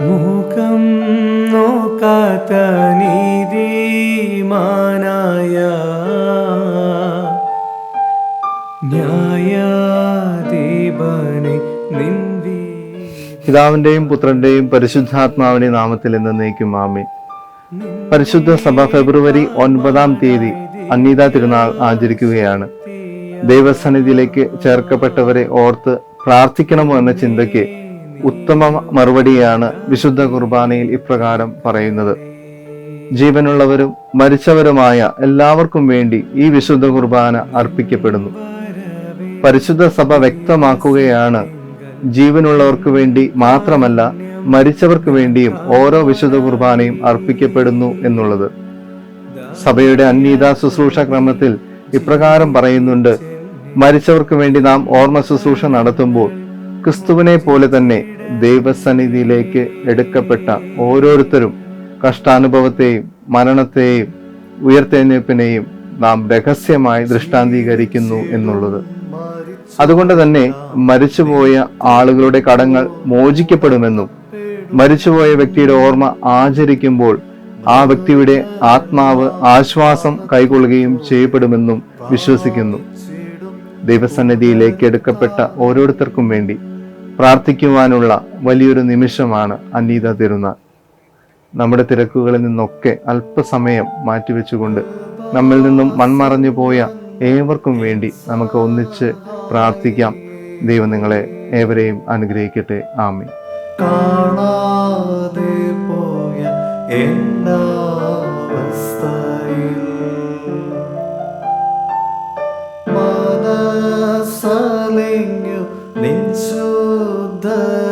മുഖം നോക്കാത്ത നീതിമാനായ ന്യായാധിപനെ നിൻവീ പിതാവിന്റെയും പുത്രന്റെയും പരിശുദ്ധാത്മാവിന്റെ നാമത്തിൽ എന്ന് എന്നേക്കും ആമേൻ. പരിശുദ്ധ സഭ ഫെബ്രുവരി ഒൻപതാം തീയതി അന്നീത തിരുനാൾ ആചരിക്കുകയാണ്. ദൈവസന്നിധിയിലേക്ക് ചേർക്കപ്പെട്ടവരെ ഓർത്ത് പ്രാർത്ഥിക്കണമോ എന്ന ചിന്തയ്ക്ക് ഉത്തമ മറുപടിയാണ് വിശുദ്ധ കുർബാനയിൽ ഇപ്രകാരം പറയുന്നത്. ജീവനുള്ളവരും മരിച്ചവരുമായ എല്ലാവർക്കും വേണ്ടി ഈ വിശുദ്ധ കുർബാന അർപ്പിക്കപ്പെടുന്നു. പരിശുദ്ധ സഭ വ്യക്തമാക്കുകയാണ് ജീവനുള്ളവർക്ക് വേണ്ടി മാത്രമല്ല മരിച്ചവർക്ക് വേണ്ടിയും ഓരോ വിശുദ്ധ കുർബാനയും അർപ്പിക്കപ്പെടുന്നു എന്നുള്ളത്. സഭയുടെ അന്യത ശുശ്രൂഷ ക്രമത്തിൽ ഇപ്രകാരം പറയുന്നുണ്ട് മരിച്ചവർക്ക് വേണ്ടി നാം ഓർമ്മ ശുശ്രൂഷ നടത്തുമ്പോൾ ക്രിസ്തുവിനെ പോലെ തന്നെ ദൈവസന്നിധിയിലേക്ക് എടുക്കപ്പെട്ട ഓരോരുത്തരും കഷ്ടാനുഭവത്തെയും മരണത്തെയും ഉയർത്തെഞ്ഞെപ്പിനെയും നാം രഹസ്യമായി ദൃഷ്ടാന്തീകരിക്കുന്നു എന്നുള്ളത്. അതുകൊണ്ട് തന്നെ മരിച്ചുപോയ ആളുകളുടെ കടങ്ങൾ മോചിക്കപ്പെടുമെന്നും മരിച്ചുപോയ വ്യക്തിയുടെ ഓർമ്മ ആചരിക്കുമ്പോൾ ആ വ്യക്തിയുടെ ആത്മാവ് ആശ്വാസം കൈക്കൊള്ളുകയും ചെയ്യപ്പെടുമെന്നും വിശ്വസിക്കുന്നു. ദൈവസന്നിധിയിലേക്ക് എടുക്കപ്പെട്ട ഓരോരുത്തർക്കും വേണ്ടി പ്രാർത്ഥിക്കുവാനുള്ള വലിയൊരു നിമിഷമാണ് അനീത തിരുനാൾ നമ്മുടെ തിരക്കുകളിൽ നിന്നൊക്കെ അല്പസമയം മാറ്റിവെച്ചുകൊണ്ട് നമ്മിൽ നിന്നും മൺമറഞ്ഞു പോയ ഏവർക്കും വേണ്ടി നമുക്ക് ഒന്നിച്ച് പ്രാർത്ഥിക്കാം. ദൈവം നിങ്ങളെ ഏവരെയും അനുഗ്രഹിക്കട്ടെ. ആമി കാണാതെ പോയ എന്നാവസ്ഥയിൽ മനസ്സലിഞ്ഞു നിൻസൂ the